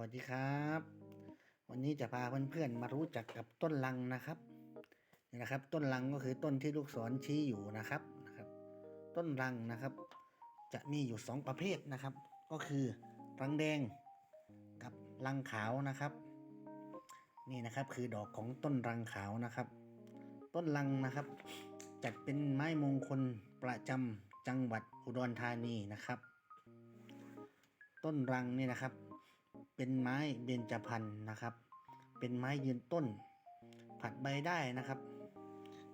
วัสดีครับ วันนี้จะพาเพื่อนๆมารู้จักกับต้นลังนะครับนี่นะครับ ต้นลังก็คือต้นที่ลูกศรชี้อยู่นะครับนะครับ ต้นลังนะครับ จะมีอยู่สองประเภทนะครับ ก็คือรังแดงกับรังขาวนะครับ นี่นะครับคือดอกของต้นรังขาวนะครับ ต้นลังนะครับ จัดเป็นไม้มงคลประจำจังหวัดอุดรธานีนะครับ ต้นรังนี่นะครับ เป็นไม้เบญจพรรณนะครับ เป็นไม้ยืนต้น ผัดใบได้นะครับ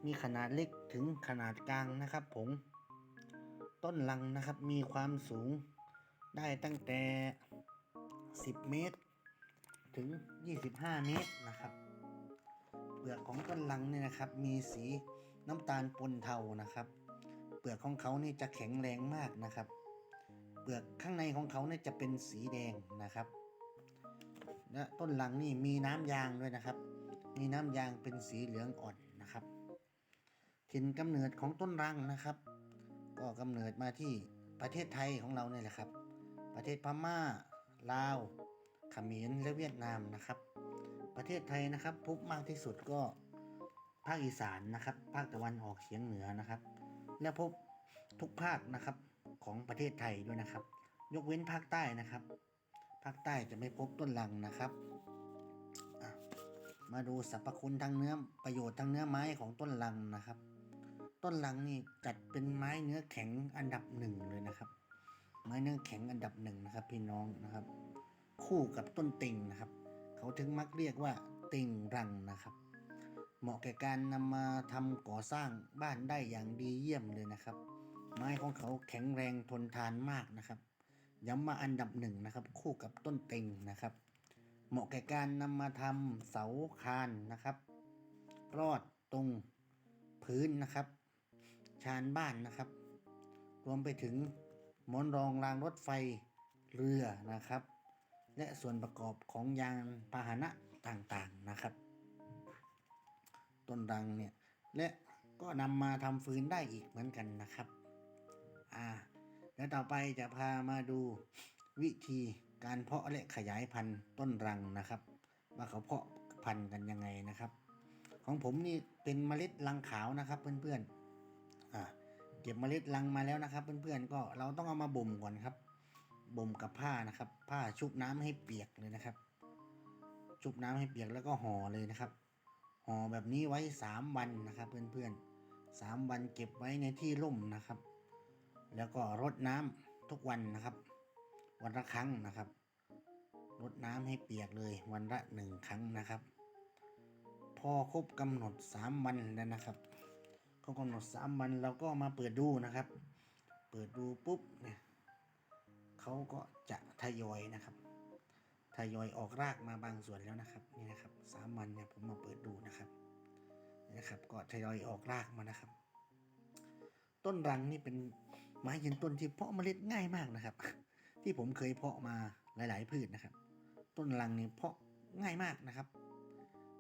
มีขนาดเล็กถึงขนาดกลางนะครับ ผม ต้นลังนะครับมีความสูงได้ตั้งแต่ 10 เมตร ถึง 25 เมตรนะครับเปลือกของต้นลังเนี่ยนะครับ มีสีน้ำตาลปนเทานะครับ เปลือกของเขานี่จะแข็งแรงมากนะครับ เปลือกข้างในของเขาเนี่ยจะเป็นสีแดงนะครับ และต้นลังนี่มีน้ำยางด้วยนะครับ มีน้ำยางเป็นสีเหลืองอ่อนนะครับถิ่นกำเนิดของต้นรังนะครับ ก็กำเนิดมาที่ประเทศไทยของเราเนี่ยแหละครับ ประเทศพม่าลาวเขมรและเวียดนามนะครับ ประเทศไทยนะครับ พบมากที่สุดก็ภาคอีสานนะครับ ภาคตะวันออกเฉียงเหนือนะครับ และพบทุกภาคนะครับของประเทศไทยด้วยนะครับ ยกเว้นภาคใต้นะครับ ภาคใต้จะไม่พบต้นลังนะครับมาดูสรรพคุณทางเนื้อประโยชน์ทางเนื้อไม้ของต้นลังนะครับ ต้นลังนี่จัดเป็นไม้เนื้อแข็งอันดับหนึ่งเลยนะครับ ไม้เนื้อแข็งอันดับหนึ่งนะครับ พี่น้องนะครับ คู่กับต้นติ่งนะครับ เขาถึงมักเรียกว่าติ่งรังนะครับ เหมาะแก่การนำมาทำก่อสร้างบ้านได้อย่างดีเยี่ยมเลยนะครับ ไม้ของเขาแข็งแรงทนทานมากนะครับ ย้ำมาอันดับหนึ่งนะครับ คู่กับต้นเต็งนะครับ เหมาะแก่การนำมาทำเสาคานนะครับรอดตรงพื้นนะครับ ชานบ้านนะครับ รวมไปถึงมอนรองรางรถไฟเรือนะครับ และส่วนประกอบของยานพาหนะต่างๆนะครับ ต้นรังเนี่ย และก็นำมาทำฟืนได้อีกเหมือนกันนะครับ อ่า แล้วต่อไปจะพามาดูวิธีการเพาะและขยายพันธุ์ต้นรังนะครับ ว่าเขาเพาะพันธุ์กันยังไงนะครับ ของผมนี่เป็นเมล็ดรังขาวนะครับ เพื่อนๆอ่าเก็บเมล็ดรังมาแล้วนะครับ เพื่อนๆก็เราต้องเอามาบ่มก่อนครับบ่มกับผ้านะครับ ผ้าชุบน้ำให้เปียกเลยนะครับ ชุบน้ำให้เปียกแล้วก็ห่อเลยนะครับห่อแบบนี้ไว้สามวันนะครับ เพื่อนๆสามวันเก็บไว้ในที่ร่มนะครับ แล้วก็รดน้ำทุกวันนะครับ วันละครั้งนะครับรดน้ำให้เปียกเลยวันละหนึ่งครั้งนะครับ พอครบกำหนดสามวันแล้วนะครับครบกำหนดสามวันเราก็มาเปิดดูนะครับ เปิดดูปุ๊บเนี่ยเขาก็จะทยอยนะครับทยอยออกรากมาบางส่วนแล้วนะครับนี่นะครับสามวันเนี่ยผมมาเปิดดูนะครับนะครับ ก็ทยอยออกรากมานะครับ ต้นรังนี่เป็น ไม้ยืนต้นที่เพาะเมล็ดง่ายมากนะครับ ที่ผมเคยเพาะมาหลาย ๆ พืชนะครับ ต้นรังนี่เพาะง่ายมากนะครับ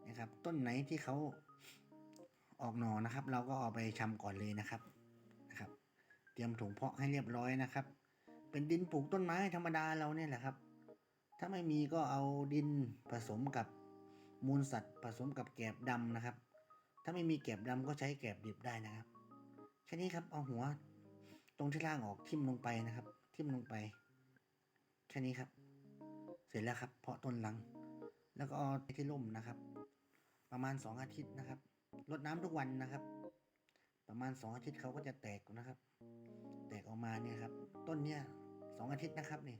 นะครับ ต้นไหนที่เขาออกหน่อนะครับ เราก็เอาไปชำก่อนเลยนะครับนะครับ เตรียมถุงเพาะให้เรียบร้อยนะครับ เป็นดินปลูกต้นไม้ธรรมดาเราเนี่ยแหละครับ ถ้าไม่มีก็เอาดินผสมกับมูลสัตว์ ผสมกับแกบดำนะครับ ถ้าไม่มีแกบดำก็ใช้แกบดิบได้นะครับแค่นี้ครับเอาหัว ตรงที่ล่างออกทิ่มลงไปนะครับ ทิ่มลงไป แค่นี้ครับ เสร็จแล้วครับ เพาะต้นลัง แล้วก็เอาที่ร่มนะครับ ประมาณสองอาทิตย์นะครับรดน้ำทุกวันนะครับ ประมาณสองอาทิตย์เขาก็จะแตกนะครับ แตกออกมาเนี่ยครับ ต้นเนี้ยสองอาทิตย์นะครับนี่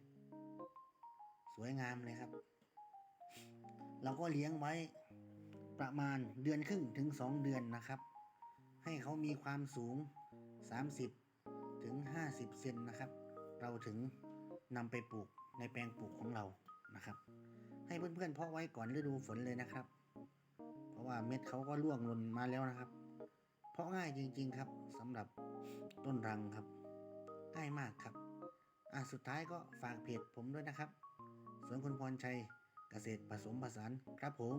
สวยงามเลยครับ เราก็เลี้ยงไว้ประมาณเดือนครึ่งถึงสองเดือนนะครับ ให้เขามีความสูง 30 ถึง 50 เซนนะครับ เราถึงนำไปปลูกในแปลงปลูกของเรานะครับ ให้เพื่อนๆเพาะไว้ก่อนฤดูฝนเลยนะครับ เพราะว่าเม็ดเขาก็ร่วงหล่นมาแล้วนะครับ เพาะง่ายจริง ๆครับสำหรับต้นรังครับง่ายมากครับอะสุดท้ายก็ฝากเพจผมด้วยนะครับสวนคุณพรชัยเกษตรผสมผสานครับผม